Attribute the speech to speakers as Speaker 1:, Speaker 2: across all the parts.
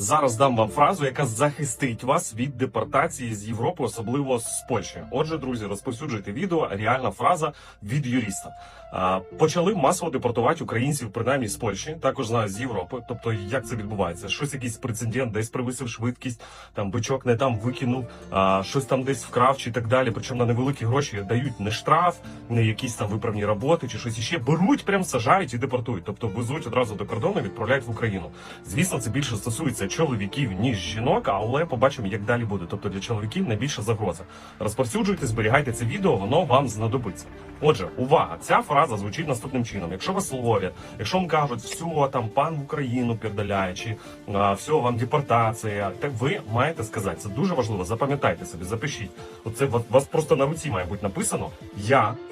Speaker 1: Зараз дам вам фразу, яка захистить вас від депортації з Європи, особливо з Польщі. Отже, друзі, розповсюджуйте відео. Реальна фраза від юриста. Почали масово депортувати українців, принаймні з Польщі, також знаю з Європи. Тобто, як це відбувається? Щось якийсь прецедент, десь превисив швидкість, там бичок не там викинув, а, щось там десь вкрав чи так далі. Причому на невеликі гроші дають не штраф, не якісь там виправні роботи чи щось іще. Беруть, прям сажають і депортують. Тобто везуть одразу до кордону, відправляють в Україну. Звісно, це більше стосується чоловіків ніж жінок, але побачимо, як далі буде. Тобто для чоловіків найбільша загроза. Розповсюджуйте, зберігайте це відео, воно вам знадобиться. Отже, увага! Ця фраза звучить наступним чином: якщо вас ловлять, якщо вам кажуть, все, там пан в Україну передаляє, чи все, вам депортація, так ви маєте сказати. Це дуже важливо. Запам'ятайте собі, запишіть. Оце вас просто на руці має бути написано. Я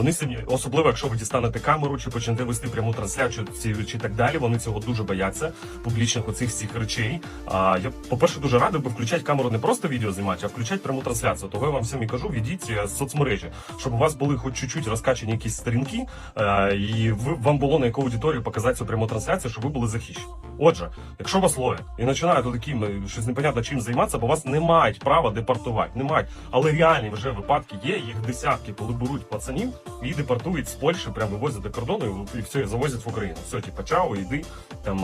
Speaker 1: Вони самі, особливо якщо ви дістанете камеру чи почнете вести пряму трансляцію чи, так далі. Вони цього дуже бояться публічних оцих всіх речей. А я по перше дуже радий би включати камеру не просто відео знімати, а включати пряму трансляцію. Того я вам всім і кажу, відіть е, з соцмережі, щоб у вас були хоч чуть-чуть розкачані якісь сторінки, е, і ви вам було на яку аудиторію показати цю пряму трансляцію, щоб ви були захищені. Отже, якщо вас ловять і починають таким е, щось непонятно чим займатися, бо вас не мають права депортувати, не мають. Але реальні вже випадки є, їх десятки, коли беруть пацанів і депортують з Польщі, прямо вивозять до кордону і, все, завозять в Україну. Все, типа, чао, йди там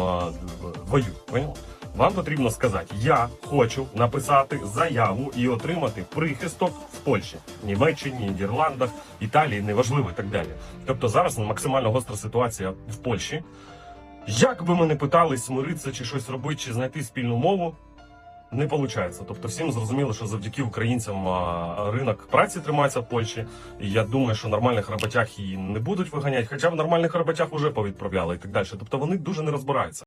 Speaker 1: воюй. Поняв? Вам потрібно сказати, я хочу написати заяву і отримати прихисток в Польщі, Німеччині, Нідерландах, Італії, неважливо і так далі. Тобто зараз максимально гостра ситуація в Польщі. Як би ми не питались смиритися чи щось робити, чи знайти спільну мову, не виходить. Тобто всім зрозуміло, що завдяки українцям ринок праці тримається в Польщі. І я думаю, що нормальних роботях її не будуть виганяти, хоча в нормальних роботях вже повідправляли і так далі. Тобто вони дуже не розбираються.